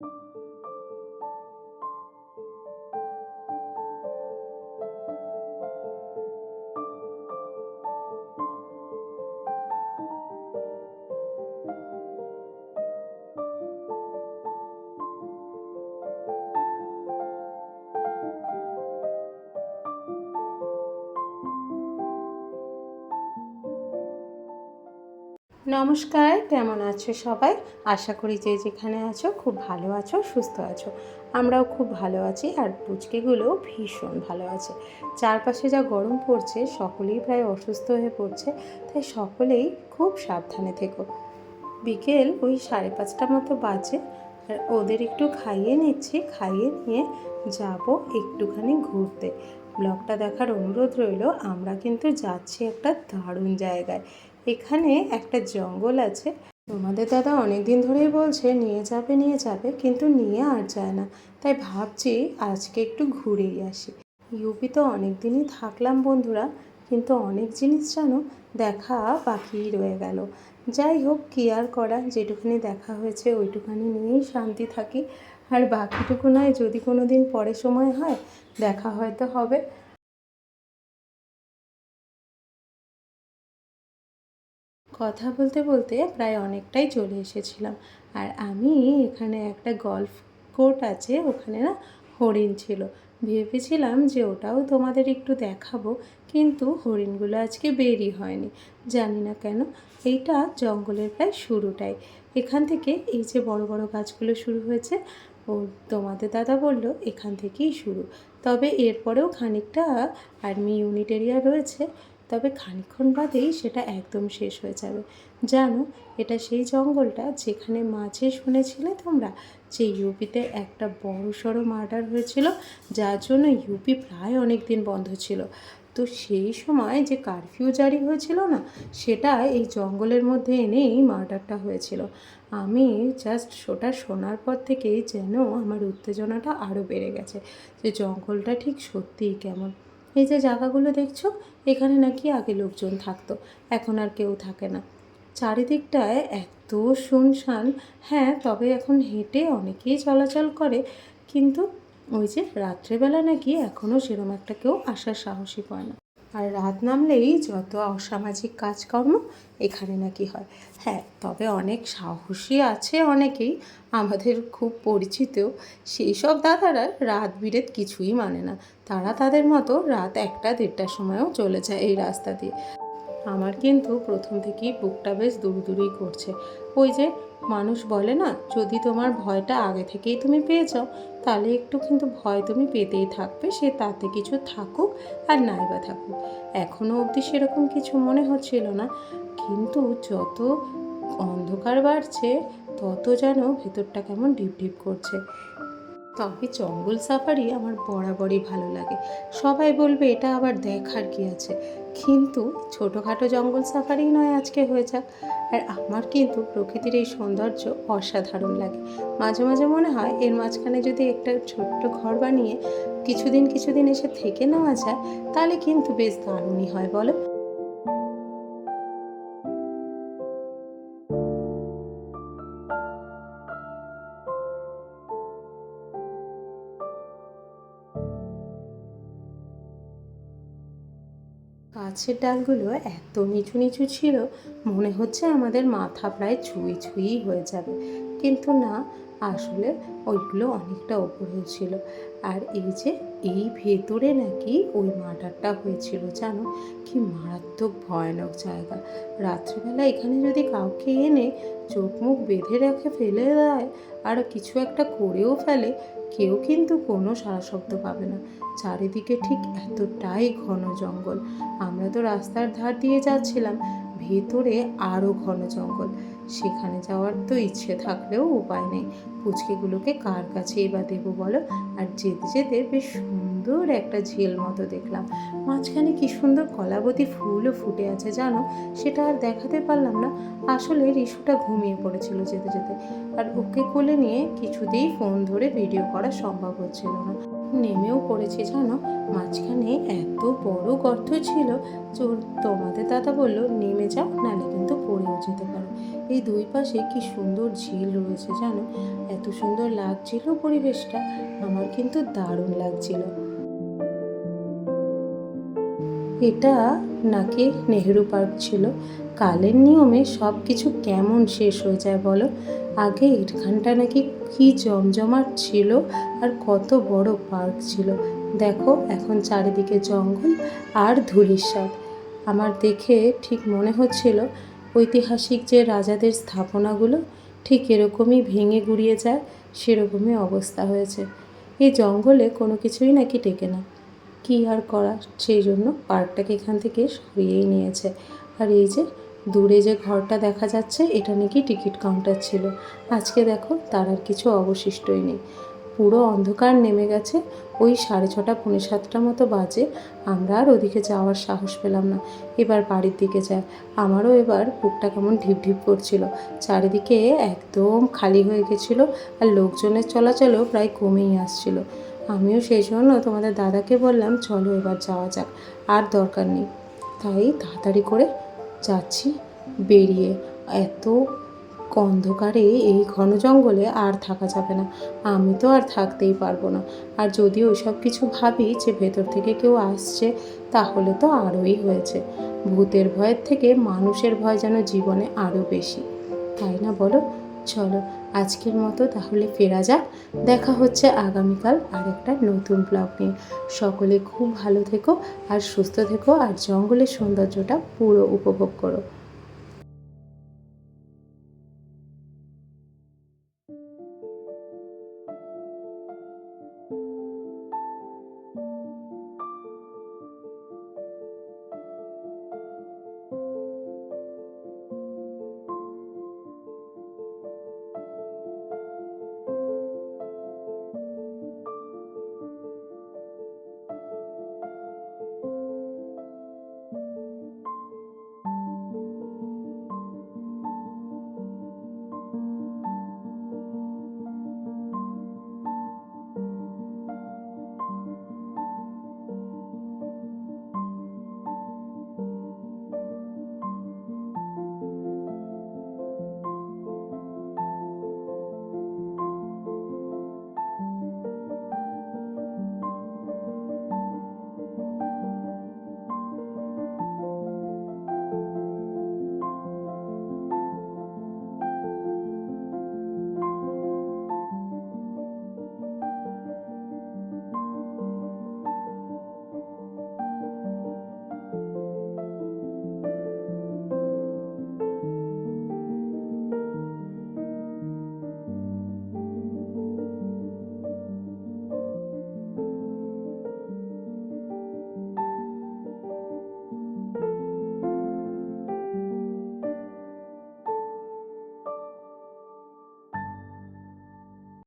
you নমস্কার, কেমন আছো সবাই? আশা করি যে যেখানে আছো খুব ভালো আছো, সুস্থ আছো। আমরাও খুব ভালো আছি আর পুচকেগুলো ভীষণ ভালো আছে। চারপাশে যা গরম পড়ছে, সকলেই প্রায় অসুস্থ হয়ে পড়ছে, তাই সকলেই খুব সাবধানে থেকো। বিকেল ওই সাড়ে পাঁচটা মতো বাজে, আর ওদের একটু খাইয়ে নিচ্ছি, খাইয়ে নিয়ে যাব একটুখানি ঘুরতে। ব্লগটা দেখার অনুরোধ রইল, আমরা কিন্তু যাচ্ছি একটা দারুণ জায়গায়। এখানে একটা জঙ্গল আছে। তোমাদের দাদা অনেক দিন ধরেই বলছে, নিয়ে যাবে নিয়ে যাবে, কিন্তু নিয়ে আর যায় না। তাই ভাবছি আজকে একটু ঘুরেই আসি। ইউপি তো অনেক দিনই থাকলাম বন্ধুরা, কিন্তু অনেক জিনিস জানো, দেখা বাকিই রয়ে গেল। যাই হোক, কি আর করা যেটুখানি দেখা হয়েছে ওইটুখানি নিয়েই শান্তি থাকি। আর বাকিটুকু নয়, যদি কোনো দিন পরে সময় হয়, দেখা হয়তো হবে। কথা বলতে বলতে প্রায় অনেকটাই চলে এসেছিলাম। আর আমি এখানে একটা গল্ফ কোর্ট আছে, ওখানে না হরিণ ছিল। ভেবেছিলাম যে ওটাও তোমাদের একটু দেখাবো, কিন্তু হরিণগুলো আজকে বেরই হয়নি। জানি না কেন, এইটা জঙ্গলের প্রায় শুরুটাই। এখান থেকে এই যে বড় বড় গাছগুলো শুরু হয়েছে, ও তোমাদের দাদা বলল এখান থেকেই শুরু। তবে এরপরেও খানিকটা আর্মি ইউনিট এরিয়া রয়েছে তবে খানিকক্ষণ বাদেই সেটা একদম শেষ হয়ে যাবে। জানো, এটা সেই জঙ্গলটা যেখানে মাঝে শুনেছিলে তোমরা যে ইউপিতে একটা বড় সড়ো মার্ডার হয়েছিল, যার জন্য ইউপি প্রায় অনেক দিন বন্ধ ছিল। তো সেই সময় যে কারফিউ জারি হয়েছিল না, সেটা এই জঙ্গলের মধ্যে এনেই মার্ডারটা হয়েছিল। আমি জাস্ট ওটা শোনার পর থেকেই যেন আমার উত্তেজনাটা আরও বেড়ে গেছে যে জঙ্গলটা ঠিক সত্যিই কেমন। এই যে জায়গাগুলো দেখছ, এখানে নাকি আগে লোকজন থাকতো, এখন আর কেউ থাকে না। চারিদিকটায় এত শুনশান হ্যাঁ তবে এখন হেঁটে অনেকেই চলাচল করে, কিন্তু ওই যে রাত্রেবেলা নাকি এখনও সেরম একটা কেউ আসার সাহসই পায় না। আর রাত নামলেই যত অসামাজিক কাজকর্ম এখানে নাকি হয়। হ্যাঁ তবে অনেক সাহসী আছে অনেকেই, আমাদের খুব পরিচিত। সেই সব দাদারা রাত বিরেত কিছুই মানে না। তারা তাদের মতো রাত একটা দেড়টার সময়ও চলে যায় এই রাস্তা দিয়ে। আমার কিন্তু প্রথম থেকেই বুকটা বেশ দূরদূরই করছে। ওই যে মানুষ বলে না, যদি তোমার ভয়টা আগে থেকেই তুমি পেয়ে যাও, তাহলে একটু কিন্তু ভয় তুমি পেতেই থাকবে, সে তাতে কিছু থাকুক আর নাই বা থাকুক। এখনও অবধি সেরকম কিছু মনে হচ্ছিল না, কিন্তু যত অন্ধকার বাড়ছে, তত যেন ভেতরটা কেমন ডিপ ডিপ করছে। তবে জঙ্গল সাফারি আমার বরাবরই ভালো লাগে। সবাই বলবে, এটা আবার দেখার কি আছে? কিন্তু ছোটোখাটো জঙ্গল সাফারি নয় আজকে হয়ে যাক। আর আমার কিন্তু প্রকৃতির এই সৌন্দর্য অসাধারণ লাগে। মাঝে মাঝে মনে হয় এর মাঝখানে যদি একটা ছোট্ট ঘর বানিয়ে কিছুদিন কিছুদিন এসে থেকে নেওয়া যায়, তাহলে কিন্তু বেশ দারুণই হয়, বলো? গাছের ডালগুলো এত নিচু নিচু ছিল, মনে হচ্ছে আমাদের মাথা প্রায় ছুঁই ছুঁই হয়ে যাবে। কিন্তু না, আসলে ওইগুলো অনেকটা ওপরে ছিল। আর এই যে এই ভেতরে নাকি ওই মার্ডারটা হয়েছিল, জানো? কি মারাত্মক, ভয়ানক জায়গা। রাত্রিবেলা এখানে যদি কাউকে এনে চোখ মুখ বেঁধে রেখে ফেলে দেয়, আর কিছু একটা করেও ফেলে, কেউ কিন্তু কোনো সারা শব্দ পাবে না। চারিদিকে ঠিক এতটাই ঘন জঙ্গল। আমরা তো রাস্তার ধার দিয়ে যাচ্ছিলাম, ভেতরে আরও ঘন জঙ্গল। সেখানে যাওয়ার তো ইচ্ছে থাকলেও উপায় নেই। পুচকেগুলোকে কার কাছেই বা দেবো বলো? আর যেতে যেতে বেশ সুন্দর একটা ঝিল মতো দেখলাম। মাঝখানে কি সুন্দর কলাবতী ফুলও ফুটে আছে জানো? সেটা আর দেখাতে পারলাম না। আসলে রিসুটা ঘুমিয়ে পড়েছিল যেতে যেতে। আর ওকে কোলে নিয়ে কিছুতেই ফোন ধরে ভিডিও করা সম্ভব হচ্ছিল না। নেমেও পড়েছি জানো? মাঝখানে এত বড় গর্ত ছিল চোর- তোমাদের দাদা বলল, নেমে যাও নালে কিন্তু পড়েও যেতে পারো। এই দুই পাশে কি সুন্দর ঝিল রয়েছে জানো? এত সুন্দর লাগছিল পরিবেশটা। আমার কিন্তু দারুণ লাগছিল। এটা নাকি নেহেরু পার্ক ছিল? কালের নিয়মে সব কিছু কেমন শেষ হয়ে যায় বলো? আগে এখানটা নাকি কী জমজমাট ছিল আর কত বড় পার্ক ছিল? দেখো, এখন চারিদিকে জঙ্গল আর ধুলিস্বাদ আমার দেখে ঠিক মনে হচ্ছিল ঐতিহাসিক যে রাজাদের স্থাপনাগুলো ঠিক এরকমই ভেঙে গুড়িয়ে যায়, সেরকমই অবস্থা হয়েছে। এই জঙ্গলে কোনো কিছুই নাকি টেকে না। কী আর করা সেই জন্য পার্কটাকে এখান থেকে সরিয়েই নিয়েছে। আর এই যে দূরে যে ঘরটা দেখা যাচ্ছে, এটা নাকি টিকিট কাউন্টার ছিল। আজকে দেখো তার আর কিছু অবশিষ্টই নেই। পুরো অন্ধকার নেমে গেছে। ওই সাড়ে ছটা, পৌনে সাতটা মতো বাজে। আমরা আর ওদিকে যাওয়ার সাহস পেলাম না। এবার বাড়ির দিকে যাই আমারও এবার বুকটা কেমন ঢিপ ঢিপ করছিল। চারিদিকে একদম খালি হয়ে গেছিল আর লোকজনের চলাচলও প্রায় কমেই আসছিল। আমিও সেই জন্য তোমাদের দাদাকে বললাম, চলো এবার যাওয়া যাক, আর দরকার নেই। তাই তাড়াতাড়ি করে যাচ্ছি বেরিয়ে। এত অন্ধকারে এই ঘন জঙ্গলে আর থাকা যাবে না। আমি তো আর থাকতেই পারব না। আর যদি ওইসব কিছু ভাবি যে ভেতর থেকে কেউ আসছে, তাহলে তো আরোই হয়েছে। ভূতের ভয়ের থেকে মানুষের ভয় যেন জীবনে আরও বেশি। তাই না বলো? চলো আজকের মতো তাহলে ফেরা যাক। দেখা হচ্ছে আগামীকাল আর একটা নতুন ব্লগ নিয়ে। সকলে খুব ভালো থেকো আর সুস্থ থেকো আর জঙ্গলের সৌন্দর্যটা পুরো উপভোগ করো।